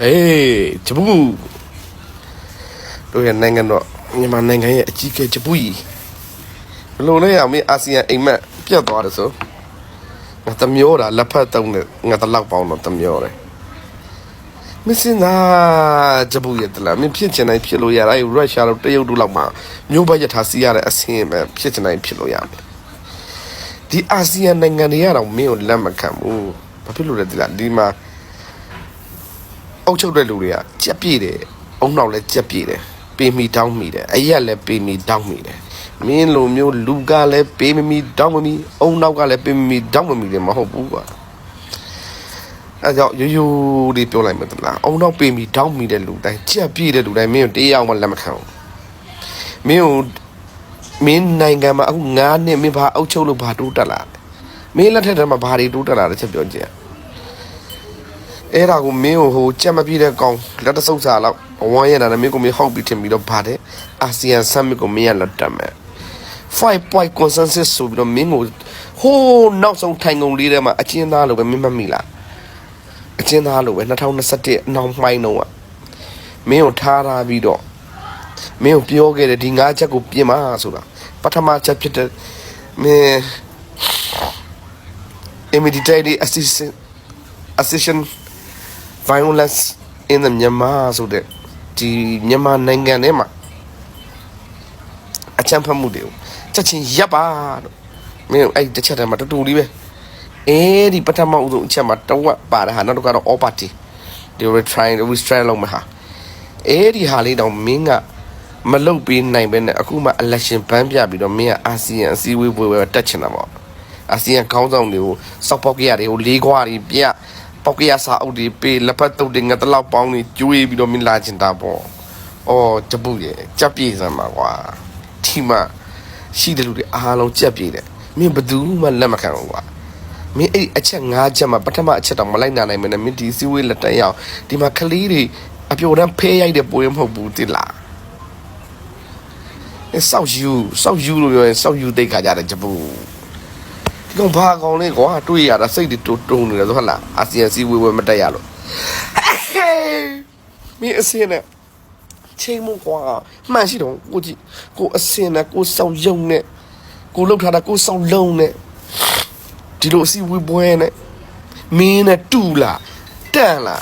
ဟေးဂျပူတို့ရဲ့နိုင်ငံတော့မြန်မာနိုင်ငံရဲ့အကြီးအကဲဂျပူကြီးဘလို့လဲအောင်မင်းအာဆီယံအိမ်မက်ပြတ်သွားတယ်ဆိုငါတမျိုးတာလက်ဖက်တုံးနဲ့ငါတလောက်ပေါင်းတော့တမျိုးတယ်မစင်နာဂျပူရဲ့တလားမင်းဖြစ်ချင်တိုင်းဖြစ်လို့ရတာရုရှားတို့တရုတ်တို့လောက်မှာမျိုးဘက်ရထားစီးရတဲ့အဆင်းပဲဖြစ်ချင်တိုင်းဖြစ်လို့ရမယ်ဒီအာဆီယံနိုင်ငံတွေကတော့မင်းကိုလက်မခံဘူးဘာဖြစ်လို့လဲဒီလားဒီမှာ အုပ်ချုပ်တဲ့လူတွေကကြက်ပြေးတယ်အုံနောက်လည်းကြက်ပြေးတယ်ပေမီတောင်းမိတယ်အရက်လည်းပေမီတောင်းမိတယ်မင်းလိုမျိုးလူကလည်းပေမီတောင်းမမီအုံနောက်ကလည်းပေမီတောင်းမမီတယ်မဟုတ်ဘူးကွာအဲကြောင့်ရိုးရိုးလေးပြောလိုက်မယ်တလားအုံနောက်ပေမီတောင်းမိတဲ့လူတိုင်းကြက်ပြေးတဲ့လူတိုင်းမင်းကိုတရားအောင်မလက်မခံဘူးမင်းကိုမင်းနိုင်ငံမှာအခု9နှစ်မင်းဘာအုပ်ချုပ်လို့ဘာတိုးတက်လာလဲမင်းလက်ထက်ထဲမှာဘာတွေတိုးတက်လာလဲချက်ပြောကြည့် အဲ့ဒါကိုမင်းကိုဟိုကြက်မပြည့်တဲ့ကောင်လက်တဆုပ်စာလောက်အဝမ်းရတာနဲ့မင်းကိုမင်းဟောက်ပြီးထင်ပြီးတော့ဗါတဲ့အာဆီယံဆမ်မစ်ကိုမင်းရလက်တက်မယ်5 point consensus ဆိုပြီးတော့မင်းကိုဟိုးနောက်ဆုံးထိုင်ကုန်လေးထဲမှာအချင်းသားလို့ပဲမင်းမမိလားအချင်းသားလို့ပဲ2021အနောက်မှိုင်းတော့อ่ะမင်းကိုထားထားပြီးတော့မင်းကိုပြောခဲ့တဲ့ဒီငါးချက်ကိုပြင်ပါဆိုတာပထမချက်ဖြစ်တဲ့မင်း immediately assistant assistant violence in the Myanmar ဆိုတဲ့ဒီမြန်မာနိုင်ငံထဲမှာအချမ်းဖတ်မှုတွေကိုချက်ချင်းရပ်ပါလို့မင်းအဲ့ဒီတစ်ချက်တည်းမှာတူတူလေးပဲအဲဒီပထမဦးဆုံးအချက်မှာတဝက်ပါတဲ့ဟာနောက်တစ်ခါတော့ all party they were trying to restrain လုပ်မှာဟာအဲ့ဒီဟာလေးတော့မင်းကမလုတ်ပေးနိုင်ပဲနဲ့အခုမှ election ဘန်းပြပြီးတော့မင်းကအာဆီယံအစည်းအဝေးပွဲပဲတက်ချင်တာပေါ့အာဆီယံခေါင်းဆောင်တွေကိုစောက်ပေါက်ကြရတယ်ဟိုလေးခွာတွေပြ ပေါက်ကရစာအုပ်တွေပေးလက်ဖက်တုပ်တွေငါတလောက်ပေါင်းနေကျွေးပြီးတော့မင်းလာချင်တာပေါ့အော်တပုရဲ့ကြက်ပြေစမ်းပါကွာဒီမှာရှိတဲ့လူတွေအားလုံးကြက်ပြေတယ်မင်းဘယ်သူမှလက်မခံဘူးကွာမင်းအဲ့ဒီအချက်၅ချက်မှာပထမအချက်တော့မလိုက်နိုင်နိုင်မနဲ့မင်းဒီစီဝေးလက်တက်ရအောင်ဒီမှာကလေးတွေအပျော်တန်းဖဲရိုက်တဲ့ပိုရင်မဟုတ်ဘူးတိလားအဲဆောက်ယူဆောက်ယူလို့ပြောရင်ဆောက်ယူတိတ်ခါကြတယ်ဂျပူဒီ ကောင်ဘာကောင်လဲကွာတွေးရတာစိတ်တွေတုံတုံနေတယ်ဆိုဟုတ်လားအာဆီယံစီဝေးဝဲမတက်ရလို့မင်းအစင်းနဲ့ချိန်မကွာမှန်ရှိတော့ကိုကြည့်ကိုအစင်းနဲ့ကိုစောင့်ယုံနဲ့ကိုလှုပ်ထားတာကိုစောင့်လုံးနဲ့ဒီလိုအစီဝေးပွဲနဲ့မင်းနဲ့တူလာတန်လာ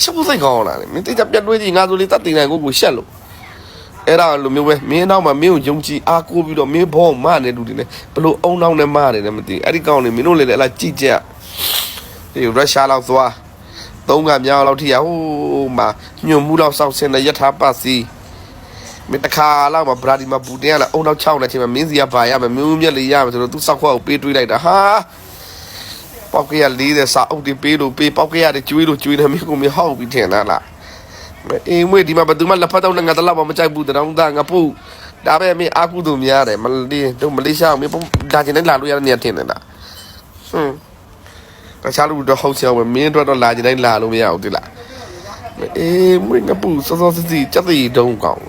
ချက်ဖို့စိတ်ကောင်းလာတယ်မင်းတိကျပြတ်တွေးကြည့်ငါဆိုလေတတ်တင်နိုင်ကိုကိုရှက်လို့ အဲ့ဒါလိုမျိုးပဲမင်းနောက်မှာမင်းကိုယုံကြည်အားကိုးပြီးတော့မင်းဘောမနဲ့လူတွေနဲ့ဘလို့အုံနောက်နဲ့မတယ်လည်းမသိအဲ့ဒီကောင်နေမင်းတို့လည်းအဲ့လာကြည့်ကြဒီရုရှားလောက်သွားသုံးကမြောက်လောက်ထိရဟိုးမှာညွန်မှုလောက်စောက်ဆင်းတဲ့ယထာပတ်စီမင်းတခါလောက်မှာဗရာဒီမှာဘူတင်ကလည်းအုံနောက်6နဲ့ချိန်မှာမင်းစီကဘာရမယ်မင်းမြက်လေးရမယ်ဆိုတော့သူစောက်ခွက်ကိုပေးတွေးလိုက်တာဟာပေါက်ကရ40စာအုပ်တွေပေးလို့ပေးပေါက်ကရတွေကျွေးလို့ကျွေးတယ်မင်းကမဟောက်ပြီးထင်လားလား အေးမွေဒီမှာဘယ်သူမှလက်ဖက်တော့ငါတလောက်မကြိုက်ဘူးတောင်းသားငါပုတ်ဒါပဲမင်းအာကုသူများတယ်မလေးတို့မလေးရှားမင်းဒါကျင်နေလာလို့ရတဲ့နေရာထင်နေတာဟွန်းတခြားလူတော့ဟုတ်ချင်အောင်မင်းတို့တော့လာကျင်တိုင်းလာလို့မရဘူးတိလားအေးမွေငါပုစောစောစီစီစက်တီတုံးကောင်း